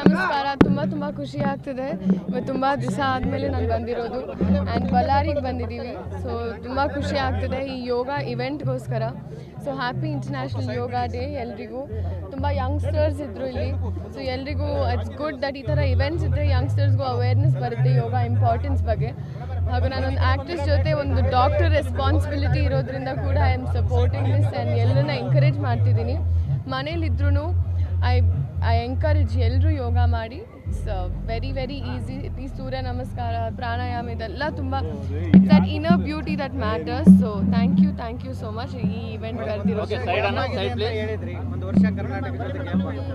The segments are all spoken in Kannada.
ನಮಸ್ಕಾರ ತುಂಬ ತುಂಬ ಖುಷಿ ಆಗ್ತಿದೆ. ತುಂಬ ದಿವಸ ಆದಮೇಲೆ ನಾನು ಬಂದಿರೋದು. ಆ್ಯಂಡ್ ಬಳ್ಳಾರಿಗೆ ಬಂದಿದ್ದೀವಿ ಸೊ ತುಂಬ ಖುಷಿ ಆಗ್ತಿದೆ ಈ ಯೋಗ ಇವೆಂಟ್ಗೋಸ್ಕರ so happy international yoga day ಎಲ್ರಿಗೂ. ತುಂಬ ಯಂಗ್ಸ್ಟರ್ಸ್ ಇದ್ದರು ಇಲ್ಲಿ. ಸೊ ಎಲ್ರಿಗೂ ಇಟ್ಸ್ ಗುಡ್ ದಟ್ ಈ ಥರ ಇವೆಂಟ್ಸ್ ಇದ್ದರೆ ಯಂಗ್ಸ್ಟರ್ಸ್ಗೂ ಅವೇರ್ನೆಸ್ ಬರುತ್ತೆ ಯೋಗ ಇಂಪಾರ್ಟೆನ್ಸ್ ಬಗ್ಗೆ. ಹಾಗೂ ನಾನೊಂದು ಆ್ಯಕ್ಟ್ರೆಸ್ ಜೊತೆ ಒಂದು ಡಾಕ್ಟರ್ ರೆಸ್ಪಾನ್ಸಿಬಿಲಿಟಿ ಇರೋದ್ರಿಂದ ಕೂಡ I am supporting this and ಎಲ್ಲರನ್ನ ಎಂಕರೇಜ್ ಮಾಡ್ತಿದ್ದೀನಿ. ಮನೇಲಿದ್ರೂ ಐ ಐ ಎಂಕರೇಜ್ ಎಲ್ಲರೂ ಯೋಗ ಮಾಡಿ. ಇಟ್ಸ್ ವೆರಿ ವೆರಿ ಈಸಿ ಈ ಸೂರ್ಯ ನಮಸ್ಕಾರ ಪ್ರಾಣಾಯಾಮ ಇದೆಲ್ಲ ತುಂಬ it's that inner beauty that matters so thank you thank you so much ಈ ಇವೆಂಟ್ ಕರೆದಿರೋ ಅಂತ ಹೇಳಿದ್ರಿ. ಒಂದು ವರ್ಷ ಕರ್ನಾಟಕ ಆದರೆ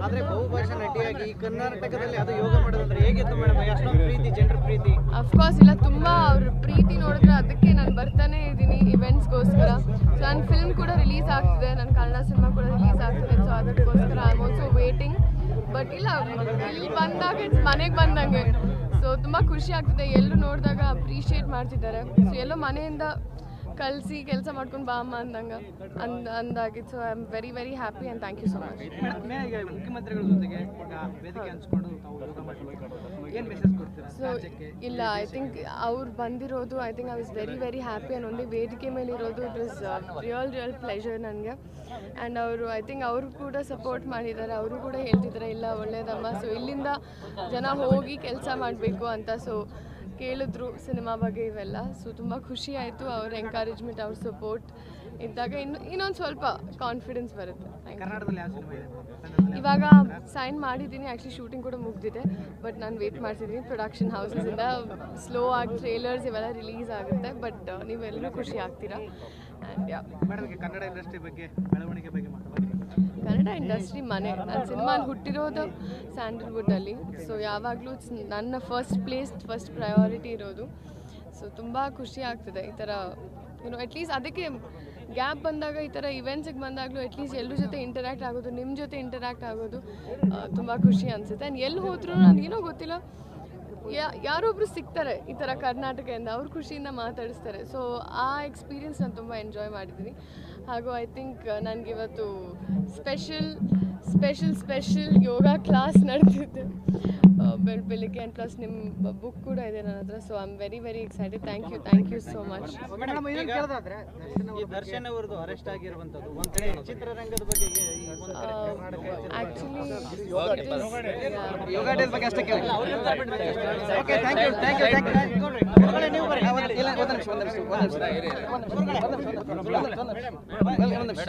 ಆದ್ರೆ ಬಹುಭಾಷಾ ನಟಿಯಾಗಿ ಈ ಕರ್ನಾಟಕದಲ್ಲಿ ಅದು ಯೋಗ ಮಾಡೋದಂದ್ರೆ ಹೇಗಿತ್ತು ಮೇಡಮ್ ಅಷ್ಟೊಂದು ಪ್ರೀತಿ ಜನರ ಪ್ರೀತಿ. ಅಫ್ಕೋರ್ಸ್ ಇಲ್ಲ ತುಂಬ ಅವ್ರ ಪ್ರೀತಿ ನೋಡಿದ್ರೆ ಅದಕ್ಕೆ ನನ್ನ ಫಿಲ್ಮ್ ಕೂಡ ರಿಲೀಸ್ ಆಗ್ತಿದೆ, ನನ್ನ ಕನ್ನಡ ಸಿನಿಮಾ ಕೂಡ ರಿಲೀಸ್ ಆಗ್ತಿದೆ ಸೊ ಅದಕ್ಕೋಸ್ಕರ I am also waiting but ಇಲ್ಲ, ಇಲ್ಲಿ ಬಂದಾಗ ಇಟ್ಸ್ ಮನೆಗೆ ಬಂದಂಗೆ. ಸೊ ತುಂಬ ಖುಷಿ ಆಗ್ತಿದೆ. ಎಲ್ಲರೂ ನೋಡಿದಾಗ ಅಪ್ರಿಷಿಯೇಟ್ ಮಾಡ್ತಿದ್ದಾರೆ. ಸೊ ಎಲ್ಲೋ ಮನೆಯಿಂದ ಕಲಿಸಿ ಕೆಲಸ ಮಾಡ್ಕೊಂಡು ಬಾ ಅಮ್ಮ ಅಂದಂಗ, ಅಂದ ಅಂದಾಗಿತ್ತು so I am very very happy and thank you so much ಮುಖ್ಯಮಂತ್ರಿಗಳ ಜೊತೆಗೆ ವೇದಿಕೆ ಹಂಚ್ಕೊಂಡು ಸೊ ಇಲ್ಲ ಐ ಥಿಂಕ್ ಅವ್ರು ಬಂದಿರೋದು I think I was very very happy and ಒಂದೇ ವೇದಿಕೆ ಮೇಲೆ ಇರೋದು it is real real pleasure ನನಗೆ. ಆ್ಯಂಡ್ ಅವರು ಐ ಥಿಂಕ್ ಅವರು ಕೂಡ ಸಪೋರ್ಟ್ ಮಾಡಿದ್ದಾರೆ ಅವರು ಕೂಡ ಹೇಳ್ತಿದ್ದಾರೆ ಇಲ್ಲ ಒಳ್ಳೇದಮ್ಮ. ಸೊ ಇಲ್ಲಿಂದ ಜನ ಹೋಗಿ ಕೆಲಸ ಮಾಡಬೇಕು ಅಂತ ಸೊ ಕೇಳಿದ್ರು ಸಿನಿಮಾ ಬಗ್ಗೆ ಇವೆಲ್ಲ. ಸೊ ತುಂಬ ಖುಷಿ ಆಯಿತು ಅವ್ರ ಎಂಕರೇಜ್ಮೆಂಟ್ ಅವ್ರ ಸಪೋರ್ಟ್ ಇದ್ದಾಗ ಇನ್ನು ಇನ್ನೊಂದು ಸ್ವಲ್ಪ ಕಾನ್ಫಿಡೆನ್ಸ್ ಬರುತ್ತೆ. ಇವಾಗ ಸೈನ್ ಮಾಡಿದ್ದೀನಿ. ಆ್ಯಕ್ಚುಲಿ ಶೂಟಿಂಗ್ ಕೂಡ ಮುಗ್ದಿದೆ. ಬಟ್ ನಾನು ವೇಟ್ ಮಾಡ್ತಿದ್ದೀನಿ ಪ್ರೊಡಕ್ಷನ್ ಹೌಸಸಿಂದ ಸ್ಲೋ ಆಗಿ ಟ್ರೇಲರ್ಸ್ ಇವೆಲ್ಲ ರಿಲೀಸ್ ಆಗುತ್ತೆ. ಬಟ್ ನೀವೆಲ್ಲರೂ ಖುಷಿ ಆಗ್ತೀರಾ? ಆ್ಯಂಡ್ ಕನ್ನಡ ಇಂಡಸ್ಟ್ರಿ ಬಗ್ಗೆ ಬೆಳವಣಿಗೆ ಬಗ್ಗೆ ಮಾತಾಡ್ತೀನಿ ಕನ್ನಡ ಇಂಡಸ್ಟ್ರಿ ಮನೆ. ನಾನು ಸಿನಿಮಾ ಹುಟ್ಟಿರೋದು ಸ್ಯಾಂಡಲ್ವುಡ್ಡಲ್ಲಿ ಸೊ ಯಾವಾಗಲೂ ನನ್ನ ಫಸ್ಟ್ ಪ್ಲೇಸ್ ಫಸ್ಟ್ ಪ್ರಯಾರಿಟಿ ಇರೋದು. ಸೊ ತುಂಬ ಖುಷಿ ಆಗ್ತದೆ ಈ ಥರ ಏನು ಅಟ್ಲೀಸ್ಟ್ ಅದಕ್ಕೆ ಗ್ಯಾಪ್ ಬಂದಾಗ ಈ ಥರ ಇವೆಂಟ್ಸಿಗೆ ಬಂದಾಗಲೂ ಅಟ್ಲೀಸ್ಟ್ ಎಲ್ಲರ ಜೊತೆ ಇಂಟರ್ಯಾಕ್ಟ್ ಆಗೋದು ನಿಮ್ಮ ಜೊತೆ ಇಂಟರ್ಯಾಕ್ಟ್ ಆಗೋದು ತುಂಬ ಖುಷಿ ಅನಿಸುತ್ತೆ. ಆ್ಯಂಡ್ ಎಲ್ಲಿ ಹೋದ್ರೂ ನನಗೇನೋ ಗೊತ್ತಿಲ್ಲ ಯಾರೊಬ್ರು ಸಿಗ್ತಾರೆ ಈ ಥರ ಕರ್ನಾಟಕದಿಂದ, ಅವ್ರ ಖುಷಿಯಿಂದ ಮಾತಾಡಿಸ್ತಾರೆ. ಸೊ ಆ ಎಕ್ಸ್ಪೀರಿಯನ್ಸ್ ನಾನು ತುಂಬ ಎಂಜಾಯ್ ಮಾಡಿದ್ದೀನಿ. ಹಾಗೂ ಐ ಥಿಂಕ್ ನನಗೆ ಇವತ್ತು special special special yoga class ನಡೆದಿದ್ದು ಬೆಳ್ ಬೆಳಿಗ್ಗೆ ಆ್ಯಂಡ್ ಪ್ಲಸ್ ನಿಮ್ಮ ಬುಕ್ ಕೂಡ ಇದೆ ನನ್ನ ಹತ್ರ so I am very very excited thank you thank you so much actually ಇದನ್ನ ಕೇಳೋದಾದ್ರೆ ಈ ದರ್ಶನ್ ಅವರದು ಅರೆಸ್ಟ್ ಆಗಿರುವಂತದ್ದು ಒಂದ್ ಕಡೆ ಚಿತ್ರರಂಗದ ಬಗ್ಗೆ ಈ ಒಂದ್ ಕಡೆ ಆ್ಯಕ್ಚುಲಿ ಯೋಗ ಡೇಸ್ ಬಗ್ಗೆ ಅಷ್ಟೇ ಕೇಳಿ okay thank you thank you thank you ನೀವು ಬರ್ರಿ ಒಂದು ನಿಮಿಷ ಒಂದು ನಿಮಿಷ ಒಂದು ನಿಮಿಷ ಒಂದು ನಿಮಿಷ ಒಂದು ನಿಮಿಷ